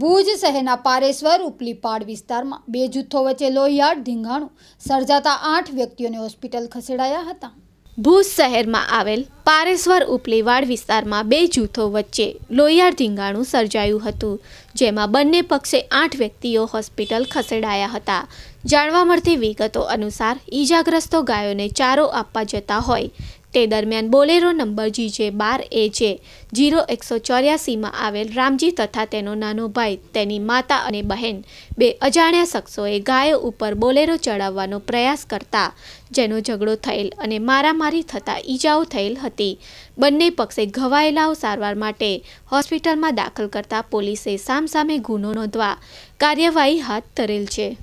ભુજ શહેરના પારેશ્વર ઉપલીપાડ વિસ્તારમાં બે જૂથો વચ્ચે લોહિયાળ ધીંગાણું સર્જાતા આઠ વ્યક્તિઓને હોસ્પિટલ ખસેડાયા હતા. ભુજ શહેરમાં આવેલ પારેશ્વર ઉપલીવાડ વિસ્તારમાં બે જૂથો વચ્ચે લોહિયાળ ધીંગાણું સર્જાયું હતું, જેમાં બંને પક્ષે આઠ વ્યક્તિઓ હોસ્પિટલ ખસેડાયા હતા. જાણવા મળતી વિગતો અનુસાર ઈજાગ્રસ્તો ગાયોને ચારો આપવા જતા હોય તે દરમિયાન બોલેરો નંબર જીજે બાર એ જે જીરો એકસો ચોર્યાસીમાં આવેલ રામજી તથા તેનો નાનો ભાઈ, તેની માતા અને બહેન, બે અજાણ્યા શખ્સોએ ગાયો ઉપર બોલેરો ચડાવવાનો પ્રયાસ કરતા જેનો ઝઘડો થયેલ અને મારામારી થતાં ઈજાઓ થયેલ હતી. બંને પક્ષે ઘવાયેલાઓ સારવાર માટે હોસ્પિટલમાં દાખલ કરતા પોલીસે સામસામે ગુનો નોંધવા કાર્યવાહી હાથ ધરેલ છે.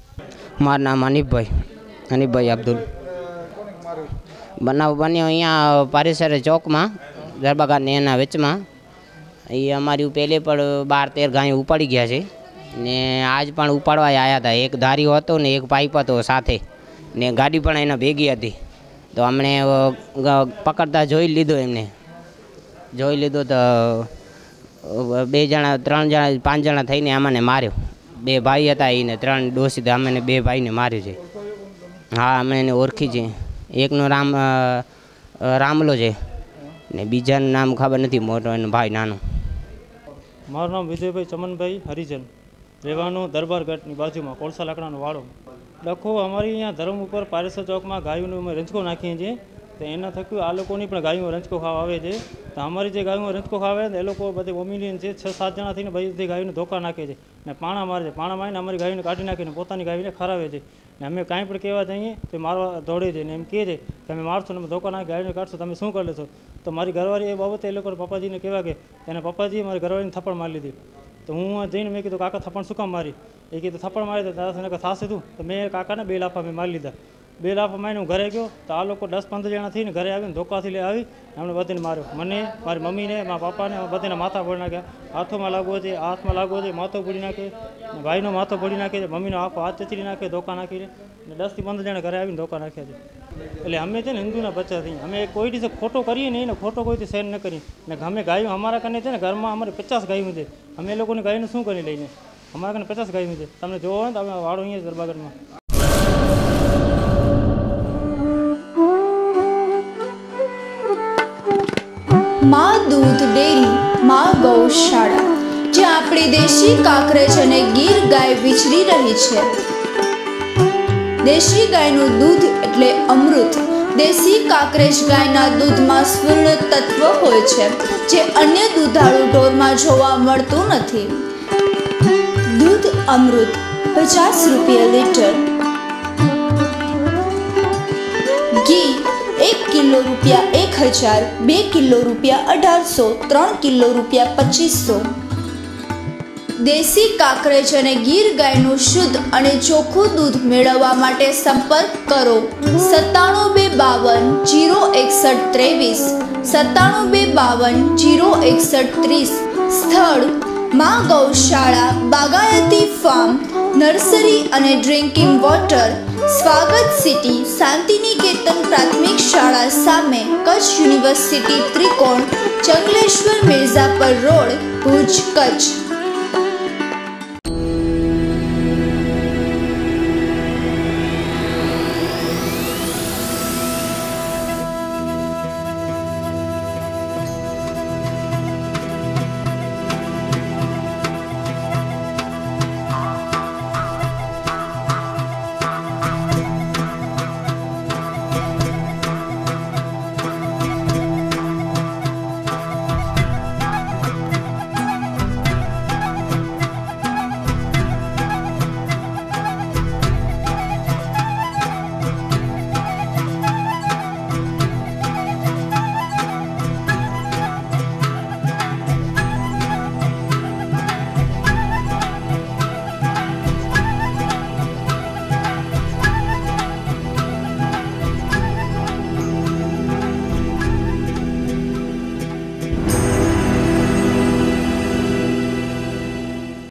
મારું નામ અનિપભાઈ અનિપભાઈ અબ્દુલ. બનાવ બન્યો અહીંયા પારેસર ચોકમાં ગરબાગાને એના વચમાં. એ અમારી પહેલે પણ બાર તેર ગાયો ઉપાડી ગયા છે. ને આજ પણ ઉપાડવા આવ્યા હતા. એક ધારીઓ હતો ને એક પાઇપ હતો સાથે. ને ગાડી પણ એના ભેગી હતી. તો અમને પકડતા જોઈ લીધો એમને. જોઈ લીધો તો બે જણા, ત્રણ જણા, પાંચ જણા થઈને અમને માર્યો. બે ભાઈ હતા એને, ત્રણ ડોસી અમને બે ભાઈને માર્યું છે. હા અમે એને ઓળખી છે. એકનું રામ રામલો છે. ને બીજાનું નામ ખબર નથી, મોટો એનો ભાઈ, નાનો. મારું નામ વિજયભાઈ ચમનભાઈ હરિજન. રહેવાનું દરબારગઢની બાજુમાં, કોળસા લાકડાનો વાળો ડખો અમારી અહીંયા ધર્મ ઉપર પારેસર ચોકમાં ગાયોનું અમે રંજકો નાખીએ છીએ. તો એના થકી આ લોકોની પણ ગાયો રંજકો ખાવા આવે છે. તો અમારી જે ગાયો રંજકો ખાવે એ લોકો બધી ઓમિલિયન છે, છ સાત જણા થઈને બધી ગાયોને ધોકા નાખે છે. ને પાણા મારે છે, પાણા મારીને અમારી ગાયોને કાઢી નાખીને પોતાની ગાયોને ખરાવે છે. ને અમે કાંઈ પણ કહેવા જઈએ તો મારવા દોડે છે ને એમ કહે છે તમે મારશો ને અમે ધોકા નાખી ગાયોને કાઢશો, તમે શું કરી લેશો? તો મારી ઘરવાળી એ બાબતે એ લોકો પપ્પાજીને કહેવા કે એને પપ્પાજીએ મારી ઘરવાળીને થપ્પડ મારી લીધી. તો હું જઈને મેં કીધું, કાકા, થપ્પડ શું કામ મારી? એ કીધું, થપ્પડ મારી તો દાદા થશે તું. તો મેં કાકાને બે લાફા મેં મારી લીધા. બે લાફા મારીને હું ઘરે ગયો, તો આ લોકો દસ પંદર જણા થઈને ઘરે આવીને ધોકાથી લઈ આવી એમણે બધીને માર્યો. મને, મારી મમ્મીને, મારા પપ્પાને બધીને માથા ફોડી નાખ્યા. હાથોમાં લાગવો છે હાથમાં લાગવો છે માથો ફોડી નાખે. ભાઈનો માથો ફોડી નાખે છે, મમ્મીનો આખો હાથ ચચરી નાખે, ધોકા નાખીને અને દસથી પંદર જણા ઘરે આવીને ધોકા નાખ્યા છે. એટલે અમે છે ને હિન્દુના બચ્ચા થઈ અમે કોઈ દિવસે ખોટો કરીએ નહીં ને ખોટો કોઈથી સહન ન કરીએ. ને અમે ગાયો, અમારા કને છે ને ઘરમાં અમારે પચાસ ગાયું છે. અમે એ ગાયનું શું કરી લઈને? અમારા કને પચાસ ગાયું છે. તમને જોવો ને તમે વાળો અહીંયા દરબાગરમાં માં દૂધ ડેરી, માં ગૌશાળા જ્યાં આપણી દેશી કાકરેજ અને ગીર ગાય વિચરી રહી છે. દેશી ગાયનું દૂધ એટલે અમૃત. દેશી કાકરેજ ગાયના દૂધમાં સ્વર્ણ તત્વ હોય છે, જે અન્ય દૂધાળુ ઢોરમાં જોવા મળતું નથી. દૂધ અમૃત, પચાસ રૂપિયા લીટર એક કિલો રૂપિયા એક હજાર, બે કિલો રૂપિયા અઢારસો, ત્રણ કિલો રૂપિયા પચીસો. દેશી કાકરેજ અને ગીર ગાયનું શુદ્ધ અને ચોખ્ખું દૂધ મેળવવા માટે સંપર્ક કરો. સત્તાણું બે બાવન, જીરો એકસઠ ત્રેવીસ. સત્તાણું બે બાવન, જીરો એકસઠ ત્રીસ. સ્થળ, મા ગૌશાળા, બાગાયતી ફાર્મ, નર્સરી અને ડ્રિંકિંગ વોટર. સ્વાગત સિટી શાંતિનિકેતન પ્રાથમિક શાળા સામે કચ્છ યુનિવર્સિટી ત્રિકોણ ચંગલેશ્વર મિર્ઝાપર રોડ ભુજ કચ્છ.